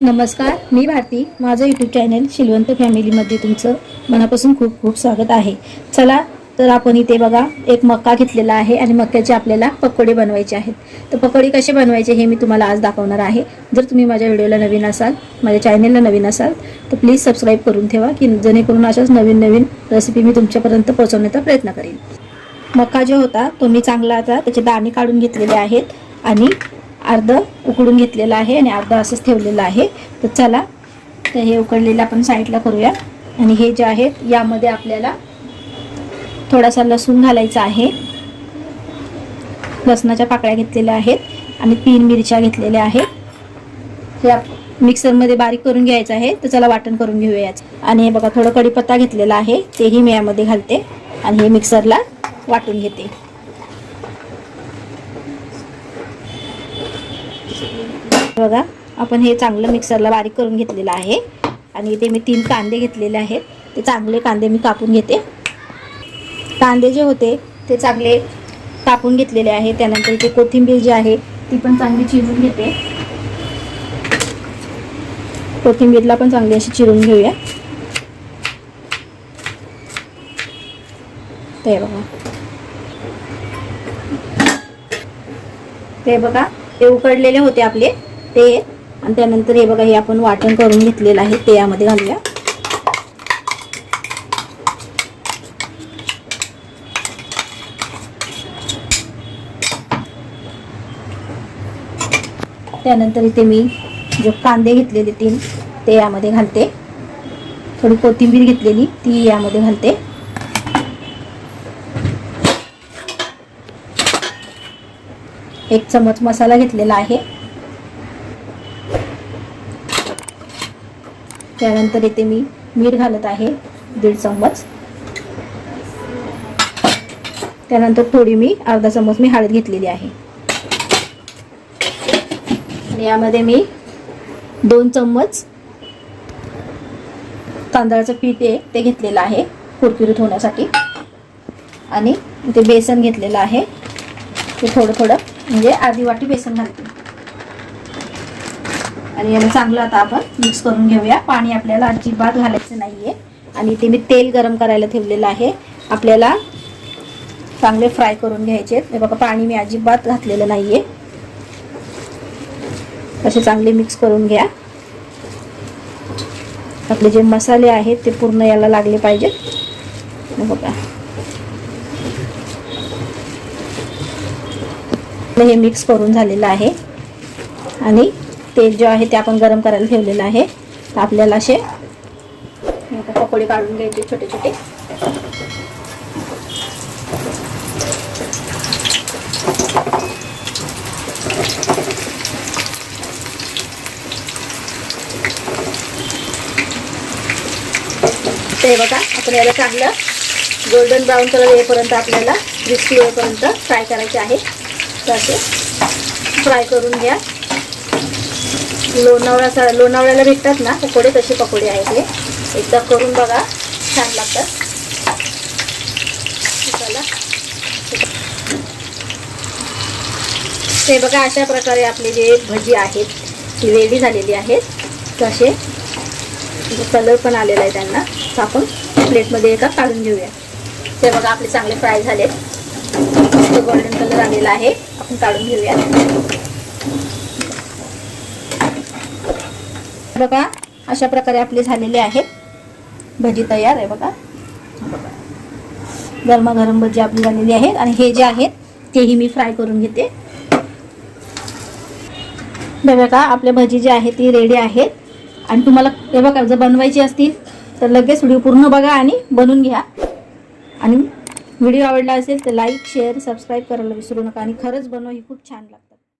नमस्कार मी भारती. माझं YouTube channel Shilwant फॅमिलीमध्ये तुमचं मनापासून खूप खूप स्वागत आहे. चला तर आपण इथे बघा एक मक्का घेतलेला आहे आणि मक्याचे आपल्याला पकोडे बनवायचे आहेत. तर पकोडे कसे बनवायचे हे मी तुम्हाला आज दाखवणार आहे. जर तुम्ही माझ्या व्हिडिओला नवीन असाल माझ्या चॅनेलला नवीन असाल तर प्लीज सबस्क्राईब करून ठेवा की जेणेकरून अशाच नवीन नवीन रेसिपी मी तुमच्यापर्यंत पोहोचवण्याचा प्रयत्न करेन. मका जो होता तो मी चांगला आता त्याचे दाणे काढून घेतलेले आहेत आणि अर्ध उकडून घेतलेलं आहे आणि अर्ध असंच ठेवलेलं आहे. तर चला तर हे उकडलेलं आपण साईडला करूया. आणि हे जे आहेत यामध्ये आपल्याला थोडासा लसूण घालायचा आहे. लसणाच्या पाकळ्या घेतलेल्या आहेत आणि तीन मिरच्या घेतलेल्या आहेत. हे आप- मिक्सरमध्ये बारीक करून घ्यायचं आहे. तर चला वाटण करून घेऊयाच आणि हे बघा थोडं कढीपत्ता घेतलेला आहे. तेही मी यामध्ये घालते आणि हे मिक्सरला वाटून घेते. बघा आपण हे चांगलं मिक्सरला बारीक करून घेतलेलं आहे. आणि इथे मी तीन कांदे घेतलेले आहेत. ते चांगले कांदे मी कापून घेते. कांदे जे होते ते चांगले कापून घेतलेले आहे. त्यानंतर इथे कोथिंबीर जी आहे ती पण चांगली चिरून घेते. कोथिंबीरला पण चांगली अशी चिरून घेऊया. ते बघा. ते बघा ते उकडलेले होते आपले. ते. आणि त्यानंतर हे बघा हे आपण वाटण करून घेतलेलं आहे ते यामध्ये घालूया. त्यानंतर इथे मी जो कांदे घेतलेले तीन ते यामध्ये घालते. थोडी कोथिंबीर घेतलेली ती यामध्ये घालते. एक चमच मसाला घेतलेला आहे. त्यानंतर इथे मी मीठ घालत आहे दीड चम्मच. त्यानंतर थोडी मी अर्धा चम्मच मी हळद घेतलेली आहे. आणि यामध्ये मी दोन चम्मच तांदळाचं पीठ आहे ते घेतलेलं आहे कुरकुरीत होण्यासाठी. आणि इथे बेसन घेतलेलं आहे. ते थोडं थोडं म्हणजे आधी वाटी बेसन घालते. आणि याला चांगलं आता आपण मिक्स करून घेऊया. पाणी आपल्याला अजिबात घालायचं नाही आहे आणि इथे मी तेल गरम करायला ठेवलेलं आहे. आपल्याला चांगले फ्राय करून घ्यायचे हे बघा पाणी मी अजिबात घातलेलं नाहीये. असे चांगले मिक्स करून घ्या. आपले जे मसाले आहेत ते पूर्ण याला लागले पाहिजेत. बघा. हे मिक्स करून झालेलं आहे. आणि तेल जे आहे ते आपण गरम करायला ठेवलेलं आहे. तर आपल्याला असे पकोडे काढून घ्यायचे छोटे छोटे. ते बघा आपण याला चांगलं गोल्डन ब्राऊन कलर येईपर्यंत आपल्याला क्रिस्पी येईपर्यंत फ्राय करायचे आहे. तर असे फ्राय करून घ्या. लोणावळा लोणावळ्याला भेटतात ना पकोडे तसे पकोडे आहेत हे. एकदा करून बघा छान लागतात. ते बघा अशा प्रकारे आपले जे भजी आहेत ती रेडी झालेली आहेत. तसे कलर पण आलेला आहे त्यांना. आपण प्लेटमध्ये एका काढून घेऊया. ते बघा आपले चांगले फ्राय झालेत. गोल्डन कलर आलेला आहे. आपण काढून घेऊया. बघा अशा प्रकारे आपले झालेले आहेत भजी तयार आहे बघा. गरमागरम भजी आपली झालेली आहेत आणि हे जे आहेत तेही मी फ्राय करून घेते. हे बघा आपले भजी जे आहे ती रेडी आहेत. आणि तुम्हाला हे बघा जर बनवायची असतील तर लगेच व्हिडिओ पूर्ण बघा आणि बनवून घ्या. आणि व्हिडिओ आवडला असेल तर लाईक शेअर सबस्क्राईब करायला विसरू नका. आणि खरंच बनव ही खूप छान लागते.